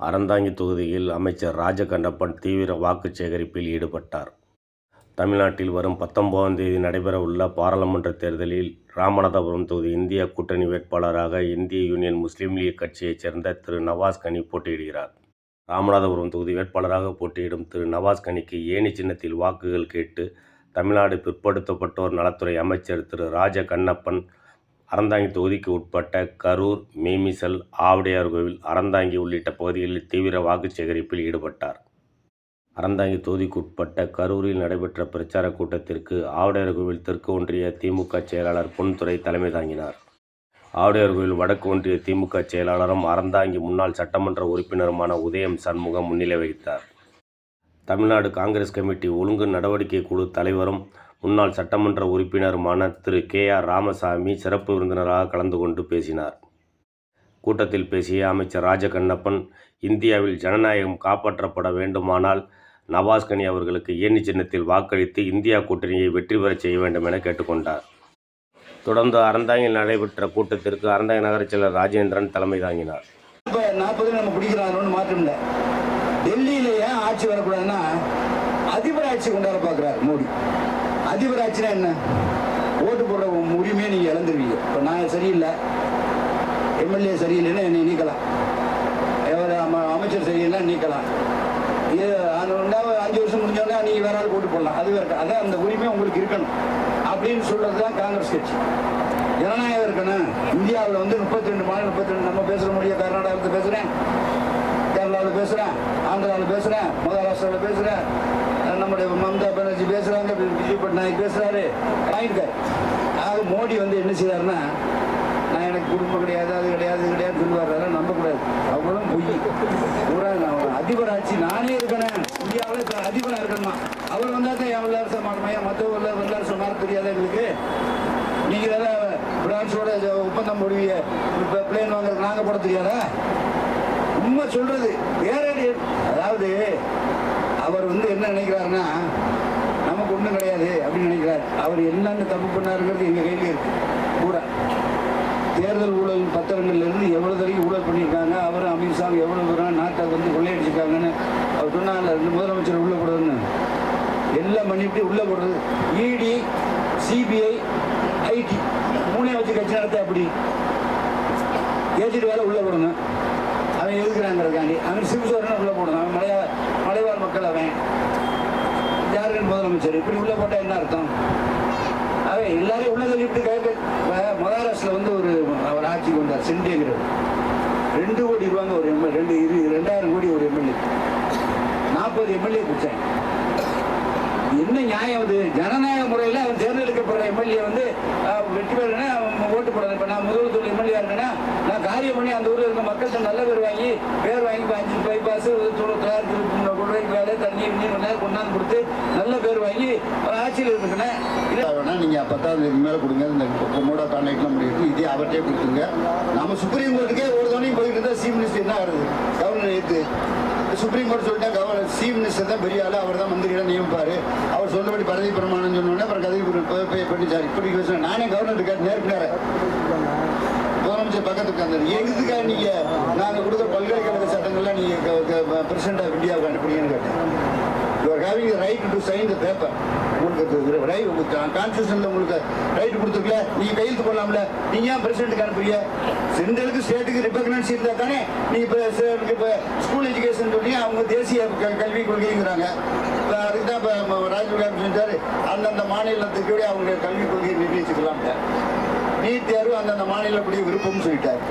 அறந்தாங்கி தொகுதியில் அமைச்சர் ராஜகண்ணப்பன் தீவிர வாக்கு சேகரிப்பில் ஈடுபட்டார். தமிழ்நாட்டில் வரும் பத்தொன்பதாம் தேதி நடைபெறவுள்ள பாராளுமன்ற தேர்தலில் ராமநாதபுரம் தொகுதி இந்திய கூட்டணி வேட்பாளராக இந்திய யூனியன் முஸ்லீம் லீக் கட்சியைச் சேர்ந்த திரு நவாஸ் கனி போட்டியிடுகிறார். ராமநாதபுரம் தொகுதி வேட்பாளராக போட்டியிடும் திரு நவாஸ் கனிக்கு ஏணி சின்னத்தில் வாக்குகள் கேட்டு தமிழ்நாடு பிற்படுத்தப்பட்டோர் நலத்துறை அமைச்சர் திரு ராஜ கண்ணப்பன் அறந்தாங்கி தொகுதிக்கு உட்பட்ட கரூர் மேமிசல் ஆவுடையார்கோவில் அறந்தாங்கி உள்ளிட்ட பகுதிகளில் தீவிர வாக்கு சேகரிப்பில் ஈடுபட்டார். அறந்தாங்கி தொகுதிக்கு உட்பட்ட கரூரில் நடைபெற்ற பிரச்சார கூட்டத்திற்கு ஆவடையார் கோவில் தெற்கு ஒன்றிய திமுக செயலாளர் பொன்துறை தலைமை தாங்கினார். ஆவுடையார்கோவில் வடக்கு ஒன்றிய திமுக செயலாளரும் அறந்தாங்கி முன்னாள் சட்டமன்ற உறுப்பினருமான உதயம் சண்முகம் முன்னிலை வகித்தார். தமிழ்நாடு காங்கிரஸ் கமிட்டி ஒழுங்கு நடவடிக்கை குழு தலைவரும் முன்னாள் சட்டமன்ற உறுப்பினருமான திரு. கே. ஆர். ராமசாமி சிறப்பு விருந்தினராக கலந்து கொண்டு பேசினார். கூட்டத்தில் பேசிய அமைச்சர் ராஜகண்ணப்பன் இந்தியாவில் ஜனநாயகம் காப்பாற்றப்பட வேண்டுமானால் நவாஸ்கனி அவர்களுக்கு ஏணி சின்னத்தில் வாக்களித்து இந்தியா கூட்டணியை வெற்றி பெறச் செய்ய வேண்டும் என கேட்டுக்கொண்டார். தொடர்ந்து அறந்தாங்கில் நடைபெற்ற கூட்டத்திற்கு அறந்தாங்க நகரச் செயலர் ராஜேந்திரன் தலைமை தாங்கினார். இப்ப நாற்பது நம்ம பிடிக்கிறாங்க மாற்றம் இல்லை. டெல்லியில ஏன் ஆட்சி வரக்கூடாதுன்னா அதிபர் ஆட்சி கொண்டாட பார்க்குறாரு மோடி. அதிபர் ஆச்சுன்னா என்ன? ஓட்டு போடுற உரிமையை நீங்கள் இழந்துருவீங்க இப்போ நான் சரியில்லை. எம்எல்ஏ சரியில்லைன்னா என்னை நீக்கலாம். எவர் அமைச்சர் சரியில்லை நீக்கலாம். இது அது ரெண்டாவது அஞ்சு வருஷம் முடிஞ்சோடனே நீங்கள் வேற ஆள் போட்டு போடலாம். அது வேறு அதான் அந்த உரிமை உங்களுக்கு இருக்கணும். அப்படின்னு சொல்கிறது தான் காங்கிரஸ் கட்சி. ஜனநாயகம் இருக்கணும். இந்தியாவில் வந்து முப்பத்தி ரெண்டு மாநிலம் முப்பத்தி ரெண்டு நம்ம பேசுகிற மொழியை கர்நாடகத்தில் பேசுகிறேன் கேரளாவில் பேசுகிறேன் ஆந்திராவில் பேசுகிறேன் மகாராஷ்டிராவில் பேசுகிறேன் பேசுகிறாங்க பட்நாயக் பேசுகிறாரு வாங்கிருக்காரு ஆக மோடி வந்து என்ன செய்தாருன்னா நான் எனக்கு குடும்பம் கிடையாது அது கிடையாது கிடையாது சொல்லுவார். அதெல்லாம் நம்பக்கூடாது அவங்களும் பொய். பூரா அதிபர் ஆட்சி நானே இருக்கணும் இந்தியாவில் அதிபராக இருக்கணுமா? அவர் வந்தால் தான் என் வல்லரசு மாறணுமா மற்ற வல்ல வல்லரசு மாற தெரியாதா எங்களுக்கு? நீங்கள் ஏதாவது பிரான்ஸோட ஒப்பந்தம் போடுவீங்க. இப்போ பிளேன் வாங்குறது நாங்கள் போட தெரியாதா? உண்மை சொல்றது. வேற அதாவது அவர் வந்து என்ன நினைக்கிறாருன்னா நமக்கு ஒன்றும் கிடையாது. அவர் என்னென்ன தப்பு பண்ணாருங்கிறது எங்கள் கையில் இருக்கு. கூட. தேர்தல் ஊழல் பத்திரங்கள்ல இருந்து எவ்வளவு வரைக்கும் ஊழல் பண்ணியிருக்காங்க அவர் அமித்ஷா எவ்வளவு தூரம் நாட்டை வந்து கொள்ளையடிச்சிருக்காங்கன்னு அவர் சொன்னாங்கல்ல ரெண்டு முதலமைச்சர் உள்ள போடுறதுன்னு. எல்லாம் பண்ணிட்டு உள்ள போடுறது. இடி சிபிஐ ஐடி மூணே வச்சு கட்சி நடத்த அப்படி ஏஜென்ட் வேலை உள்ள போடணும். அவன் எதுக்குறாங்கிறதுக்காண்டி. அவன் சிவசோரனை உள்ள போடணும் அவன் மலையா மலைவாழ் மக்கள் அவன் ஜார்க்கண்ட் இப்படி உள்ள போட்டா என்ன அர்த்தம்? அவன் எல்லாரையும் உள்ள தள்ளிவிட்டு கேட்க மகாராஷ்டிரில் வந்து ஒரு அவர் ஆட்சிக்கு வந்தார் செண்டேங்கிறவர் ரெண்டு கோடி ரூபாங்க ஒரு எம்எல் ரெண்டு இரு ரெண்டாயிரம் கோடி ஒரு எம்எல்ஏ. நாற்பது எம்எல்ஏ பிடிச்சாங்க என்ன நியாயம் அது? ஜனநாயக முறையில் அவன் தேர்ந்தெடுக்கப்படுற எம்எல்ஏ வந்து வெற்றி பெறனா அவன் ஓட்டு போடுறது இப்போ நான் முதல்வர் எம்எல்ஏ இருக்கேன்னா நான் காரியம் பண்ணி அந்த ஊரில் இருக்க மக்கள்கிட்ட நல்ல பேர் வாங்கி பேர் வாங்கி இப்போ அஞ்சு பைபாஸ் வேலை தண்ணி கொண்டாந்து கொடுத்து நல்ல பேர் வாங்கி ஆட்சியில் இருக்குண்ணே வேணா நீங்கள் பத்தாவது தேதி மேலே கொடுங்க. இந்த மோட கான்டாக்ட்லாம் முடியுது இதே அவர்கிட்டே கொடுத்துங்க நம்ம சுப்ரீம் கோர்ட்டுக்கே ஒரு தவணையும் போயிட்டு இருந்தால் சீஃப் மினிஸ்டர் என்ன ஆகுது கவர்னர் ஏற்று சுப்ரீம் கோர்ட் சொல்லிட்டா கவர்னர் சீஃப் மினிஸ்டர் தான் பெரிய ஆளு. அவர் தான் மந்திரிகளை நியமிப்பார். அவர் சொன்னபடி பதவி பிரமாணம் சொன்னோடனே அப்புறம் கதவி பண்ணிச்சார் இப்படி நானே கவர்னர் கேட்டு நேருக்கு நேரம் முதலமைச்சர் பக்கத்து உட்கார்ந்தாரு எதுக்காக நீங்க நாங்க கொடுத்த பல்கலைக்கழக சட்டங்கள்லாம் நீங்க பிரசிடண்ட் ஆஃப் இந்தியாவுக்கு அனுப்புறீங்கன்னு கேட்டேன். You are having right to sign the paper உங்களுக்கு ரைட் உங்களுக்கு கான்ஸ்டியூஷன்ல உங்களுக்கு ரைட் கொடுத்துருக்கல. நீங்க கையெழுத்து போடலாம்ல. நீங்க ஏன் பிரசிடண்ட்டுக்கு அனுப்புறீங்க? சென்ட்ரலுக்கு ஸ்டேட்டுக்கு ரிப்பக்னன்சி இருந்தால் தானே நீங்க இப்போ இப்போ ஸ்கூல் எஜுகேஷன் சொல்லி அவங்க தேசிய க- கல்விக் கொள்கைங்கிறாங்க. இப்ப அதுக்கு தான் இப்போ ராஜீவ் காந்தி அந்தந்த மாநிலத்துக்கு அவங்க கல்விக் கொள்கையை நிர்ணயிச்சுக்கலாம் நீட் தேர்வு அந்தந்த மாநிலப்படி விருப்பம்னு சொல்லிட்டார்.